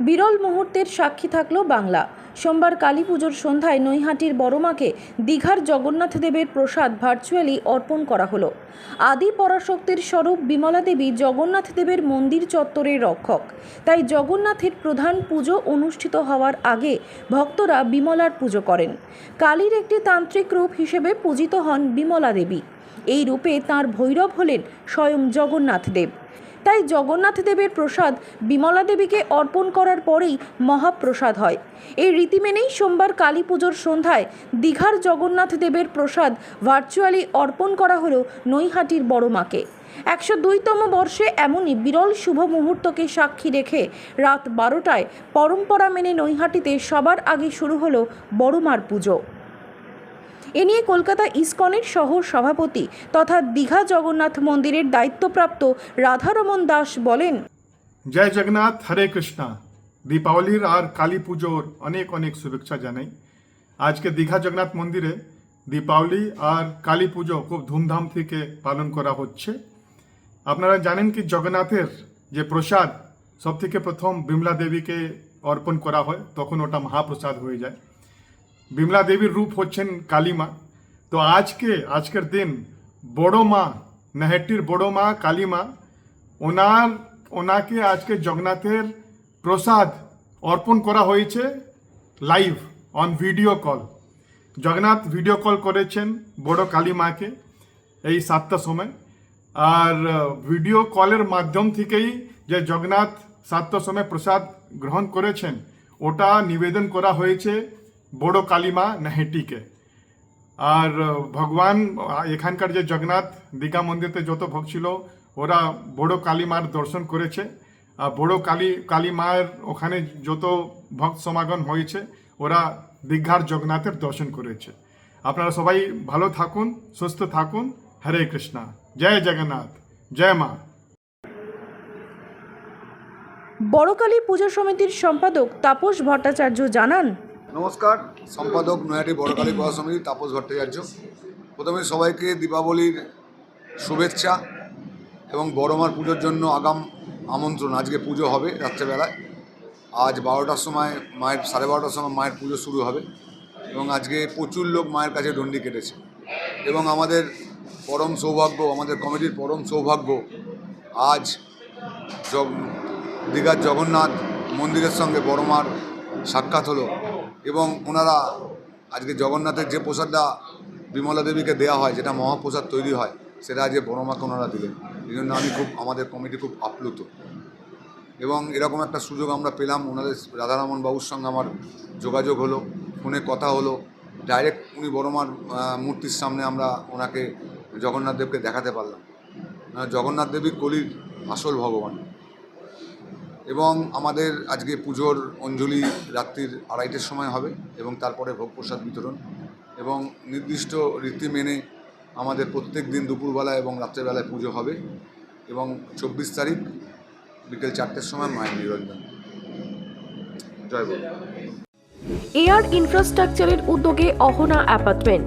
বিরল মুহূর্তের সাক্ষী থাকল বাংলা। সোমবার কালী পুজোর সন্ধ্যায় নৈহাটির বড়মাকে দীঘার জগন্নাথ দেবের প্রসাদ ভার্চুয়ালি অর্পণ করা হলো। আদি পরাশক্তির স্বরূপ বিমলা দেবী জগন্নাথ দেবের মন্দির চত্বরের রক্ষক। তাই জগন্নাথের প্রধান পুজো অনুষ্ঠিত হওয়ার আগে ভক্তরা বিমলার পুজো করেন। কালীর একটি তান্ত্রিক রূপ হিসেবে পূজিত হন বিমলা দেবী। এই রূপে তাঁর ভৈরব হলেন স্বয়ং জগন্নাথ দেব। তাই জগন্নাথ দেবের প্রসাদ বিমলা দেবীকে অর্পণ করার পরেই মহাপ্রসাদ হয়। এই রীতি মেনেই সোমবার কালী পুজোর সন্ধ্যায় দীঘার জগন্নাথ দেবের প্রসাদ ভার্চুয়ালি অর্পণ করা হলো নৈহাটির বড় মাকে। একশো দুইতম বর্ষে এমনই বিরল শুভ মুহূর্তকে সাক্ষী রেখে রাত বারোটায় পরম্পরা মেনে নৈহাটিতে সবার আগে শুরু হলো বড়মার পুজো। এ নিয়ে কলকাতা ইসকনের সহ সভাপতি তথা দীঘা জগন্নাথ মন্দিরের দায়িত্বপ্রাপ্ত রাধারমন দাস বলেন, জয় জগন্নাথ, হরে কৃষ্ণা। দীপাবলির আর কালী পুজোর অনেক অনেক শুভেচ্ছা জানাই। আজকে দীঘা জগন্নাথ মন্দিরে দীপাবলি আর কালী পুজো খুব ধুমধাম থেকে পালন করা হচ্ছে। আপনারা জানেন কি জগন্নাথের যে প্রসাদ সব থেকে প্রথম বিমলা দেবীকে অর্পণ করা হয়, তখন ওটা মহাপ্রসাদ হয়ে যায়। বিমলা দেবীর রূপ হচ্ছেন কালীমা তো আজকে, আজকের দিন বড় মা নেহেটির বড় মা কালীমা ওনার, ওনাকে আজকে জগন্নাথের প্রসাদ অর্পণ করা হয়েছে live on video call Jagannath video call করেছেন বড় কালী মাকে এই সাতটা সময়। আর ভিডিও কলের মাধ্যম থেকেই যে জগন্নাথ সাতটা সময় প্রসাদ গ্রহণ করেছেন, ওটা নিবেদন করা হয়েছে বড় কালীমা নেহেটিকে আর ভগবান এখানকার যে জগন্নাথ দীঘা মন্দিরতে যত ভক্ত ছিল ওরা বড় কালী মার দর্শন করেছে আর বড় কালী কালী মায়ের ওখানে যত ভক্ত সমাগম হয়েছে ওরা দীঘার জগন্নাথের দর্শন করেছে আপনারা সবাই ভালো থাকুন সুস্থ থাকুন হরে কৃষ্ণা জয় জগন্নাথ জয় মা বড়কালী পুজো সমিতির সম্পাদক তাপস ভট্টাচার্য জানান নমস্কার, সম্পাদক নয়াটি বড়কালী পড়া সমিতি তাপস ভট্টাচার্য। প্রথমে সবাইকে দীপাবলির শুভেচ্ছা এবং বড়মার পুজোর জন্য আগাম আমন্ত্রণ। আজকে পুজো হবে রাত্রেবেলায়। আজ বারোটার সময় মায়ের, সাড়ে বারোটার সময় মায়ের পুজো শুরু হবে এবং আজকে প্রচুর লোক মায়ের কাছে ডন্ডি কেটেছে। এবং আমাদের পরম সৌভাগ্য, আমাদের কমিটির পরম সৌভাগ্য আজ দীঘার জগন্নাথ মন্দিরের সঙ্গে বড়মার সাক্ষাৎ হলো এবং ওনারা আজকে জগন্নাথের যে প্রসাদটা বিমলা দেবীকে দেওয়া হয়, যেটা মহাপ্রসাদ তৈরি হয়, সেটা আজকে বড়মাকে ওনারা দিলেন। এই জন্য আমি খুব, আমাদের কমিটি খুব আপ্লুত। এবং এরকম একটা সুযোগ আমরা পেলাম, ওনাদের রাধারমন বাবুর সঙ্গে আমার যোগাযোগ হলো, ফোনে কথা হলো। ডাইরেক্ট উনি বড়মার মূর্তির সামনে আমরা ওনাকে জগন্নাথ দেবকে দেখাতে পারলাম। জগন্নাথ দেবী কলির আসল ভগবান। এবং আমাদের আজকে পুজোর অঞ্জলি রাত্রির আড়াইটের সময় হবে এবং তারপরে ভোগ প্রসাদ বিতরণ। এবং নির্দিষ্ট রীতি মেনে আমাদের প্রত্যেক দিন দুপুরবেলা এবং রাত্রেবেলায় পুজো হবে এবং চব্বিশ তারিখ বিকেল চারটের সময় মায়ের নিরঞ্জন জয় বল এয়ার ইনফ্রাস্ট্রাকচারের উদ্যোগে অহনা অ্যাপার্টমেন্ট।